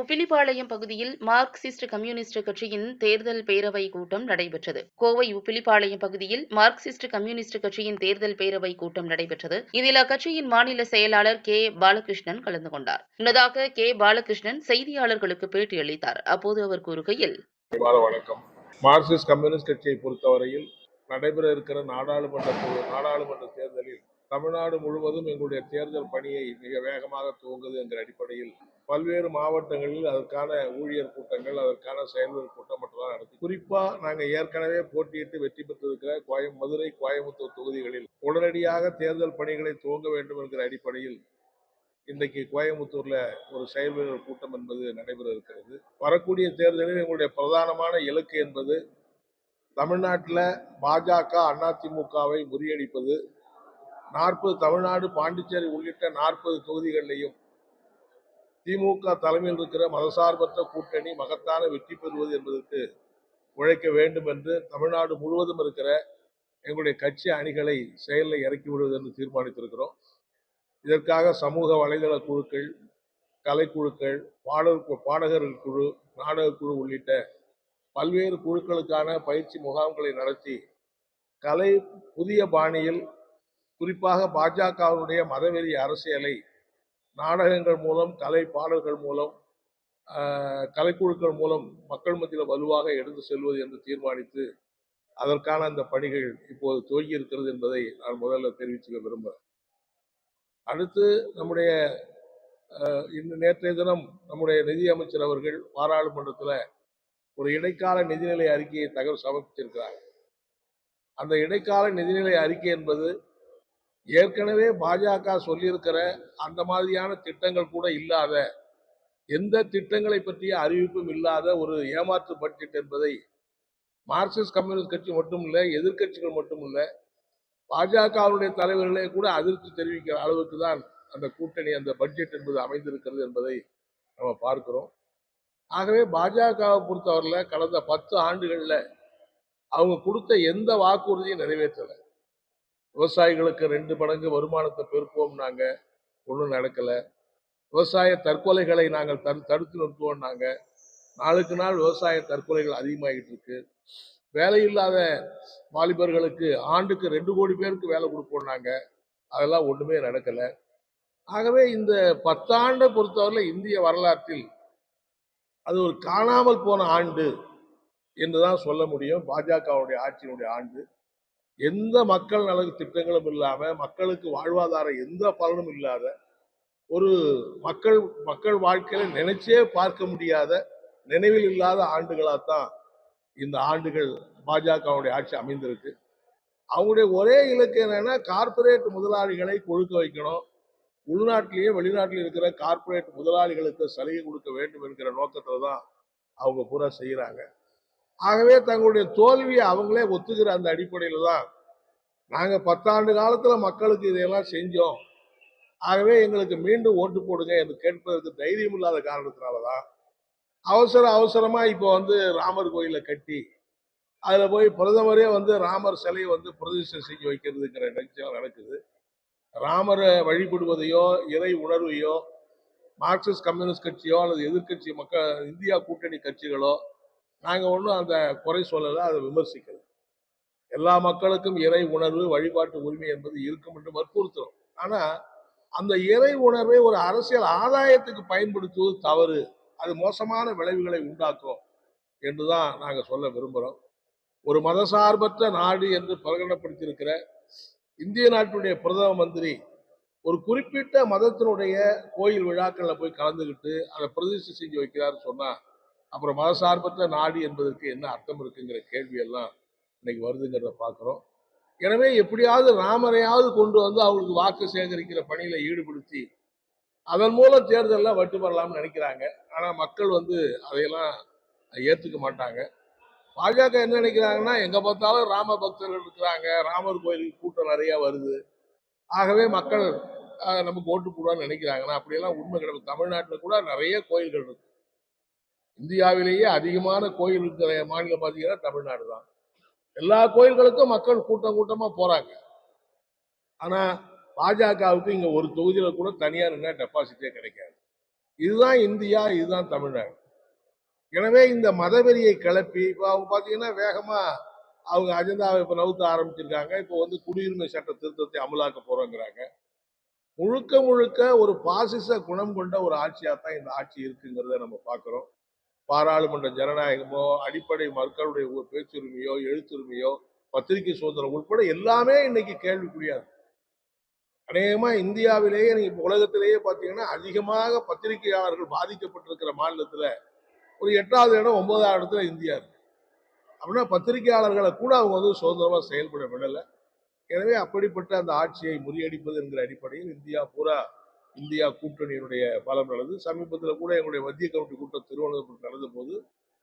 உப்பிலிப்பாளையம் பகுதியில் Marxist communist கட்சியின் தேர்தல் பேரவை கூட்டம் நடைபெற்றது. கோவை உப்பிலிப்பாளையம் பகுதியில் மார்க்சிஸ்ட் கம்யூனிஸ்ட் கட்சியின் தேர்தல் பேரவை கூட்டம் நடைபெற்றது. இதில் அக்கட்சியின் மாநில செயலாளர் கே. பாலகிருஷ்ணன் கலந்து கொண்டார். முன்னதாக கே. பாலகிருஷ்ணன் செய்தியாளர்களுக்கு பேட்டியளித்தார் அப்போது அவர் கூறுகையில் வணக்கம். மார்க்சிஸ்ட் கம்யூனிஸ்ட் கட்சியை பொறுத்தவரையில் நடைபெற இருக்கிற நாடாளுமன்ற நாடாளுமன்ற தேர்தலில் தமிழ்நாடு முழுவதும் எங்களுடைய தேர்தல் பணியை மிக வேகமாக துவங்குது என்கிற அடிப்படையில் பல்வேறு மாவட்டங்களில் அதற்கான ஊழியர் கூட்டங்கள் அதற்கான செயல்வர் கூட்டம் மட்டும்தான் நடத்தி. குறிப்பா நாங்கள் ஏற்கனவே போட்டியிட்டு வெற்றி பெற்றிருக்கிற கோயம் மதுரை கோயம்புத்தூர் தொகுதிகளில் உடனடியாக தேர்தல் பணிகளை துவங்க வேண்டும் என்கிற அடிப்படையில் இன்றைக்கு கோயம்புத்தூர்ல ஒரு செயல்வீரர் கூட்டம் என்பது நடைபெற இருக்கிறது. வரக்கூடிய தேர்தலில் எங்களுடைய பிரதானமான இலக்கு என்பது தமிழ்நாட்டில் பாஜக அதிமுகவை முறியடிப்பது. நாற்பது தமிழ்நாடு பாண்டிச்சேரி உள்ளிட்ட நாற்பது தொகுதிகளிலையும் திமுக தலைமையில் இருக்கிற மதசார்பற்ற கூட்டணி மகத்தான வெற்றி பெறுவது என்பதற்கு உழைக்க வேண்டும் என்று தமிழ்நாடு முழுவதும் இருக்கிற எங்களுடைய கட்சி அணிகளை செயலில் இறக்கி விடுவது என்று தீர்மானித்திருக்கிறோம். இதற்காக சமூக வலைதள குழுக்கள் கலைக்குழுக்கள் பாடல் பாடகர்கள் குழு நாடக குழு உள்ளிட்ட பல்வேறு குழுக்களுக்கான பயிற்சி முகாம்களை நடத்தி கலை புதிய பாணியில் குறிப்பாக பாஜகவினுடைய மதவெறி அரசியலை நாடகங்கள் மூலம் கலை பாடல்கள் மூலம் கலைக்குழுக்கள் மூலம் மக்கள் மத்தியில் வலுவாக எடுத்து செல்வது என்று தீர்மானித்து அதற்கான அந்த பணிகள் இப்போது துவங்கி இருக்கிறது என்பதை நான் முதல்ல தெரிவிச்சுக்க விரும்புகிறேன் அடுத்து நம்முடைய இன்று நேற்றைய தினம் நம்முடைய நிதி அமைச்சர் அவர்கள் பாராளுமன்றத்தில் ஒரு இடைக்கால நிதிநிலை அறிக்கையை தகவல் சமர்ப்பிச்சிருக்கிறார். அந்த இடைக்கால நிதிநிலை அறிக்கை என்பது ஏற்கனவே பாஜக சொல்லியிருக்கிற அந்த மாதிரியான திட்டங்கள் கூட இல்லாத எந்த திட்டங்களை பற்றிய அறிவிப்பும் இல்லாத ஒரு ஏமாற்று பட்ஜெட் என்பதை மார்க்சிஸ்ட் கம்யூனிஸ்ட் கட்சி மட்டும் இல்லை எதிர்க்கட்சிகள் பாஜகவுடைய தலைவர்களே கூட அதிர்ச்சி தெரிவிக்கிற அளவுக்கு தான் அந்த கூட்டணி அந்த பட்ஜெட் என்பது அமைந்திருக்கிறது என்பதை நம்ம பார்க்கிறோம். ஆகவே பாஜகவை பொறுத்தவரையில் கடந்த பத்து ஆண்டுகளில் அவங்க கொடுத்த எந்த வாக்குறுதியும் நிறைவேற்றலை. விவசாயிகளுக்கு ரெண்டு மடங்கு வருமானத்தை பெருப்போம்னாங்க ஒன்றும் நடக்கலை. விவசாய தற்கொலைகளை நாங்கள் தடு தடுத்து நிறுத்துவோம் நாங்கள் நாளுக்கு நாள் விவசாய தற்கொலைகள் அதிகமாகிட்டு இருக்கு. வேலையில்லாத வாலிபர்களுக்கு ஆண்டுக்கு ரெண்டு கோடி பேருக்கு வேலை கொடுப்போம் நாங்கள் அதெல்லாம் ஒன்றுமே நடக்கலை. ஆகவே இந்த பத்தாண்டை பொறுத்தவரையில் இந்திய வரலாற்றில் அது ஒரு காணாமல் போன ஆண்டு என்று தான் சொல்ல முடியும். பாஜகவுடைய ஆட்சியினுடைய ஆண்டு. எந்த மக்கள் நல திட்டங்களும் இல்லாமல் மக்களுக்கு வாழ்வாதாரம் எந்த பலனும் இல்லாத ஒரு மக்கள் மக்கள் வாழ்க்கையில நினைச்சே பார்க்க முடியாத நினைவில் இல்லாத ஆண்டுகளாகத்தான் இந்த ஆண்டுகள் பாஜகவுடைய ஆட்சி அமைந்திருக்கு. அவங்களுடைய ஒரே இலக்கு என்னன்னா கார்ப்பரேட் முதலாளிகளை கொழுக்க வைக்கணும். உள்நாட்டிலேயே வெளிநாட்டில் இருக்கிற கார்ப்பரேட் முதலாளிகளுக்கு சலுகை கொடுக்க வேண்டும் என்கிற நோக்கத்துல தான் அவங்க பூரா செய்கிறாங்க ஆகவே தங்களுடைய தோல்வியை அவங்களே ஒத்துக்கிற அந்த அடிப்படையில் தான் நாங்கள் பத்தாண்டு காலத்தில் மக்களுக்கு இதையெல்லாம் செஞ்சோம். ஆகவே எங்களுக்கு மீண்டும் ஓட்டு போடுங்க என்று கேட்பதற்கு தைரியம் இல்லாத காரணத்தினாலதான். அவசர அவசரமாக இப்போ வந்து ராமர் கோயிலை கட்டி அதில் போய் பிரதமரே வந்து ராமர் சிலையை வந்து பிரதிஷ்டை செஞ்சு வைக்கிறதுங்கிற நிகழ்ச்சியெல்லாம் நடக்குது. ராமரை வழிபடுவதையோ இறை உணர்வையோ மார்க்சிஸ்ட் கம்யூனிஸ்ட் கட்சியோ அல்லது எதிர்க்கட்சி மக்கள் இந்தியா கூட்டணி கட்சிகளோ நாங்கள் ஒன்றும் அந்த குறை சொல்லலை அதை விமர்சிக்கல. எல்லா மக்களுக்கும் இறை உணர்வு வழிபாட்டு உரிமை என்பது இருக்கும் என்று வற்புறுத்துறோம். ஆனால் அந்த இறை உணர்வை ஒரு அரசியல் ஆதாயத்துக்கு பயன்படுத்துவது தவறு. அது மோசமான விளைவுகளை உண்டாக்கும் என்று தான் நாங்கள் சொல்ல விரும்புகிறோம் ஒரு மதசார்பற்ற நாடு என்று பிரகடனப்படுத்தியிருக்கிற இந்திய நாட்டினுடைய பிரதம மந்திரி ஒரு குறிப்பிட்ட மதத்தினுடைய கோயில் விழாக்களில் போய் கலந்துக்கிட்டு அதை பிரதிஷ்டை செஞ்சு வைக்கிறாருன்னு சொன்னால் அப்புறம் மதசார்பற்ற நாடு என்பதற்கு என்ன அர்த்தம் இருக்குங்கிற கேள்வி எல்லாம் இன்னைக்கு வருதுங்கிறத பார்க்குறோம். எனவே எப்படியாவது ராமரையாவது கொண்டு வந்து அவங்களுக்கு வாக்கு சேகரிக்கிற பணியில ஈடுபடுத்தி அதன் மூலம் தேர்தலில் வட்டு பெறலாம்னு நினைக்கிறாங்க. ஆனால் மக்கள் வந்து அதையெல்லாம் ஏற்றுக்க மாட்டாங்க. பாஜக என்ன நினைக்கிறாங்கன்னா எங்கே பார்த்தாலும் ராம பக்தர்கள் இருக்கிறாங்க. ராமர் கோயிலுக்கு கூட்டம் நிறையா வருது. ஆகவே மக்கள் நமக்கு ஓட்டு போடுவான்னு நினைக்கிறாங்கன்னா அப்படியெல்லாம் உண்மை கிடையாது. தமிழ்நாட்டில் கூட நிறைய கோயில்கள் இருக்கு. இந்தியாவிலேயே அதிகமான கோயில் இருக்கிற மாநிலம் பார்த்தீங்கன்னா தமிழ்நாடு தான். எல்லா கோயில்களுக்கும் மக்கள் கூட்டம் கூட்டமாக போகிறாங்க ஆனால் பாஜகவுக்கு இங்கே ஒரு தொகுதியில் கூட தனியார் என்ன டெபாசிட்டே கிடைக்காது. இதுதான் இந்தியா இதுதான் தமிழ்நாடு. எனவே இந்த மதவெறியை கிளப்பி இப்போ அவங்க பார்த்தீங்கன்னா வேகமாக அவங்க அஜெண்டாவை இப்போ நவுத்த ஆரம்பிச்சிருக்காங்க. இப்போ வந்து குடியுரிமை சட்ட திருத்தத்தை அமலாக்க போகிறோங்கிறாங்க முழுக்க முழுக்க ஒரு பாசிச குணம் கொண்ட ஒரு ஆட்சியாக தான் இந்த ஆட்சி இருக்குங்கிறத நம்ம பார்க்குறோம் பாராளுமன்ற ஜனநாயகமோ அடிப்படை மக்களுடைய ஒரு பேச்சுரிமையோ எழுத்துரிமையோ பத்திரிகை சுதந்திரம் உட்பட எல்லாமே இன்னைக்கு கேள்விக்குரியாது அநேகமா இந்தியாவிலேயே நீங்க இப்போ உலகத்திலேயே பார்த்தீங்கன்னா அதிகமாக பத்திரிகையாளர்கள் பாதிக்கப்பட்டிருக்கிற மாநிலத்துல ஒரு எட்டாவது இடம் ஒன்பதாவது இடத்துல இந்தியா இருக்கு. அப்படின்னா பத்திரிகையாளர்களை கூட அவங்க வந்து சுதந்திரமா செயல்பட விடலை. எனவே அப்படிப்பட்ட அந்த ஆட்சியை முறியடிப்பது என்கிற அடிப்படையில் இந்தியா பூரா இந்தியா கூட்டணியினுடைய பலம் நடந்தது. சமீபத்தில் கூட எங்களுடைய மத்திய கமிட்டி கூட்டம் திருவனந்தபுரம் நடந்த போது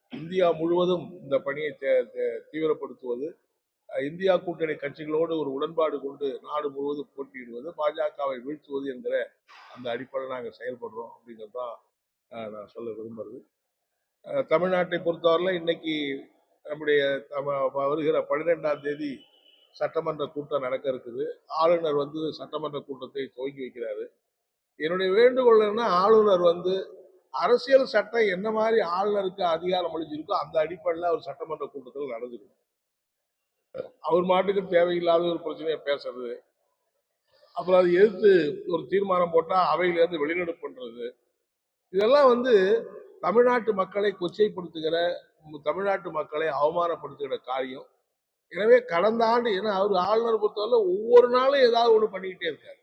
இந்தியா முழுவதும் இந்த பணியை தே- தீவிரப்படுத்துவது இந்தியா கூட்டணி கட்சிகளோடு ஒரு உடன்பாடு கொண்டு நாடு முழுவதும் போட்டியிடுவது பாஜகவை வீழ்த்துவது என்கிற அந்த அடிப்படையில் நாங்கள் செயல்படுறோம் அப்படிங்கிறது தான் நான் சொல்ல விரும்புறது. தமிழ்நாட்டை பொறுத்தவரையில் இன்னைக்கு நம்முடைய வருகிற பன்னிரெண்டாம் தேதி சட்டமன்ற கூட்டம் நடக்க இருக்குது. ஆளுநர் வந்து சட்டமன்ற கூட்டத்தை துவங்கி வைக்கிறாரு. என்னுடைய வேண்டுகோள் என்ன ஆளுநர் வந்து அரசியல் சட்டம் என்ன மாதிரி ஆளுநருக்கு அதிகாரம் அளிச்சிருக்கோ அந்த அடிப்படையில் அவர் சட்டமன்ற கூட்டத்தில் நடந்துக்கணும். அவர் மாட்டுக்கு தேவையில்லாத ஒரு பிரச்சனையை பேசுறது அப்புறம் அதை எதிர்த்து ஒரு தீர்மானம் போட்டால் அவையிலேருந்து வெளிநடப்பு பண்ணுறது இதெல்லாம் வந்து தமிழ்நாட்டு மக்களை கொச்சைப்படுத்துகிற தமிழ்நாட்டு மக்களை அவமானப்படுத்துகிற காரியம். எனவே கடந்த ஆண்டு ஏன்னா அவர் ஆளுநர் பொறுத்தவரை ஒவ்வொரு நாளும் ஏதாவது ஒன்று பண்ணிக்கிட்டே இருக்காரு.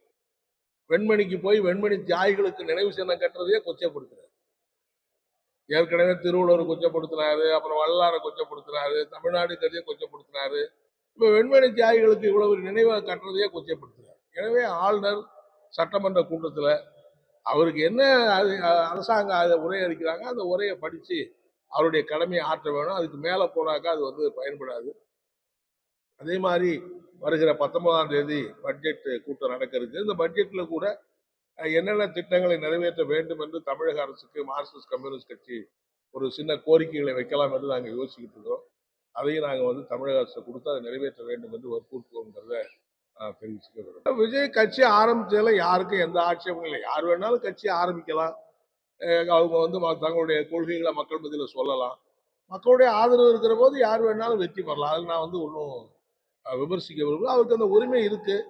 வெண்மணிக்கு போய் வெண்மணி தியாகிகளுக்கு நினைவு சின்னம் கட்டுறதையே கொச்சப்படுத்துறாரு. ஏற்கனவே திருவள்ளுவர் கொச்சப்படுத்தினாரு அப்புறம் வள்ளலாரை கொச்சப்படுத்தினாரு தமிழ்நாடு கதையை கொச்சப்படுத்தினாரு இப்போ வெண்மணி தியாகிகளுக்கு இவ்வளவு நினைவாக கட்டுறதையே கொச்சப்படுத்துறாரு. எனவே ஆளுநர் சட்டமன்ற கூட்டத்தில் அவருக்கு என்ன அது அரசாங்கம் அதை உரை அளிக்கிறாங்க அந்த உரையை படித்து அவருடைய கடமையை ஆற்ற வேணும். அதுக்கு மேலே போனாக்கா அது வந்து பயன்படாது. அதே மாதிரி வருகிற பத்தொன்பதாம் தேதி பட்ஜெட் கூட்டம் நடக்க இருக்கு இந்த பட்ஜெட்டில் கூட என்னென்ன திட்டங்களை நிறைவேற்ற வேண்டும் என்று தமிழக அரசுக்கு மார்க்சிஸ்ட் கம்யூனிஸ்ட் கட்சி ஒரு சின்ன கோரிக்கைகளை வைக்கலாம் என்று நாங்கள் யோசிக்கிட்டு இருக்கோம். அதையும் நாங்கள் வந்து தமிழக அரசு கொடுத்து அதை நிறைவேற்ற வேண்டும் என்று வற்புறுத்துவோங்கிறத நான் தெரிவிச்சுக்க விரும்புகிறேன் விஜய் கட்சி ஆரம்பித்ததில் யாருக்கும் எந்த ஆட்சேபமும் இல்லை. யார் வேணாலும் கட்சி ஆரம்பிக்கலாம். அவங்க வந்து ம- தங்களுடைய கொள்கைகளை மக்கள் மத்தியில் சொல்லலாம். மக்களுடைய ஆதரவு இருக்கிற போது யார் வேணாலும் வெற்றி பெறலாம். அதில் நான் வந்து ஒன்றும் விமர்சிக்க விரும்பல அவருக்கு அந்த உரிமை இருக்கு.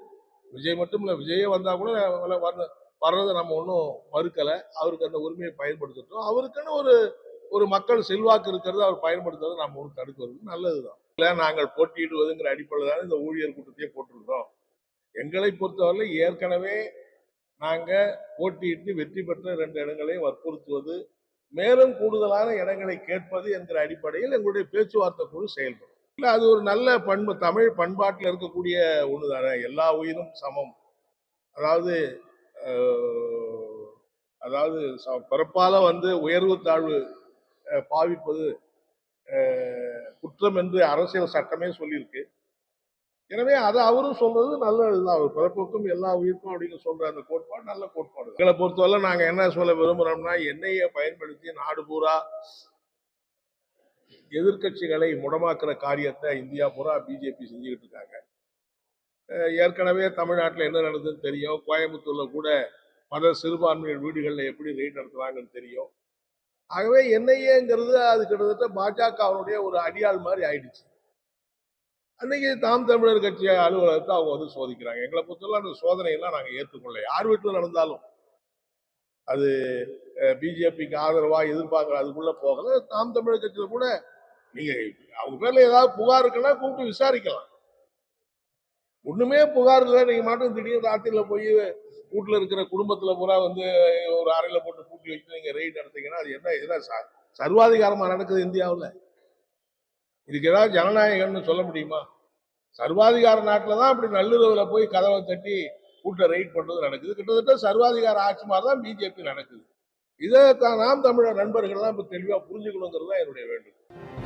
விஜய் மட்டும் இல்லை விஜயே வந்தால் கூட வர- வர்றதை நம்ம ஒன்றும் மறுக்கலை. அவருக்கு அந்த உரிமையை பயன்படுத்திட்டோம் அவருக்குன்னு ஒரு ஒரு மக்கள் செல்வாக்கு இருக்கிறத அவர் பயன்படுத்துறதை நம்ம ஒன்றும் தடுக்கிறது நல்லதுதான். இல்லை நாங்கள் போட்டியிடுவதுங்கிற அடிப்படையில் தான் இந்த ஊழியர் கூட்டத்தையே போட்டிருக்கிறோம். எங்களை பொறுத்தவரை ஏற்கனவே நாங்கள் போட்டியிட்டு வெற்றி பெற்ற ரெண்டு இடங்களை வற்புறுத்துவது மேலும் கூடுதலான இடங்களை கேட்பது என்கிற அடிப்படையில் எங்களுடைய பேச்சுவார்த்தை குழு செயல்படும். இல்லை அது ஒரு நல்ல பண்பு. தமிழ் பண்பாட்டில் இருக்கக்கூடிய ஒன்று தானே எல்லா உயிரும் சமம். அதாவது அதாவது ச- பிறப்பால வந்து உயர்வு தாழ்வு பாவிப்பது குற்றம் என்று அரசியல் சட்டமே சொல்லியிருக்கு. எனவே அது அவரும் சொல்றது நல்லதுதான் அவர் பிறப்புக்கும் எல்லா உயிருக்கும் அப்படின்னு சொல்ற அந்த கோட்பாடு நல்ல கோட்பாடு எங்களை பொறுத்தவரை நாங்கள் என்ன சொல்ல விரும்புகிறோம்னா எண்ணெயை பயன்படுத்தி நாடு பூரா எதிர்க்கட்சிகளை முடமாக்குற காரியத்தை இந்தியா பூரா பிஜேபி செஞ்சுக்கிட்டு இருக்காங்க. ஏற்கனவே தமிழ்நாட்டில் என்ன நடந்ததுன்னு தெரியும். கோயம்புத்தூரில் கூட மத சிறுபான்மையின் வீடுகளில் எப்படி ரெய்ட் நடத்துறாங்கன்னு தெரியும். ஆகவே என்ஐஏங்கிறது அது கிட்டத்தட்ட பாஜகவினுடைய ஒரு அடியாள் மாதிரி ஆயிடுச்சு. அன்னைக்கு தாம் தமிழர் கட்சி அலுவலகத்தை அவங்க வந்து சோதிக்கிறாங்க. எங்களை பொறுத்தவரை அந்த சோதனையெல்லாம் நாங்கள் ஏற்றுக்கொள்ள யார் வீட்டில் நடந்தாலும். அது பிஜேபிக்கு ஆதரவாக எதிர்பார்க்குற அதுக்குள்ளே போகல. தாம் தமிழர் கட்சியில் கூட நீங்க அவங்க பேர்ல ஏதாவது புகார் இருக்குன்னா கூப்பிட்டு விசாரிக்கலாம். ஒண்ணுமே புகார் இல்லை நீங்க மட்டும் திடீர்னு ராத்திரில போய் வீட்டுல இருக்கிற குடும்பத்துல பூரா வந்து ஒரு அறையில போட்டு பூட்டி வச்சு நீங்க ரெய்ட் நடத்தீங்கன்னா அது என்ன என்ன சர்வாதிகாரமா நடக்குது இந்தியாவுல? இதுக்கு ஏதாவது ஜனநாயகம்னு சொல்ல முடியுமா? சர்வாதிகார நாட்டில் தான் அப்படி நள்ளிரவில் போய் கதவை தட்டி கூட்ட ரைட் பண்ணுறது நடக்குது. கிட்டத்தட்ட சர்வாதிகார ஆட்சி மாதிரி தான் பிஜேபி நடக்குது. இதை தான் நாம் தமிழர் நண்பர்கள்லாம் இப்போ தெளிவாக புரிஞ்சுக்கணுங்கிறது தான் என்னுடைய வேண்டும்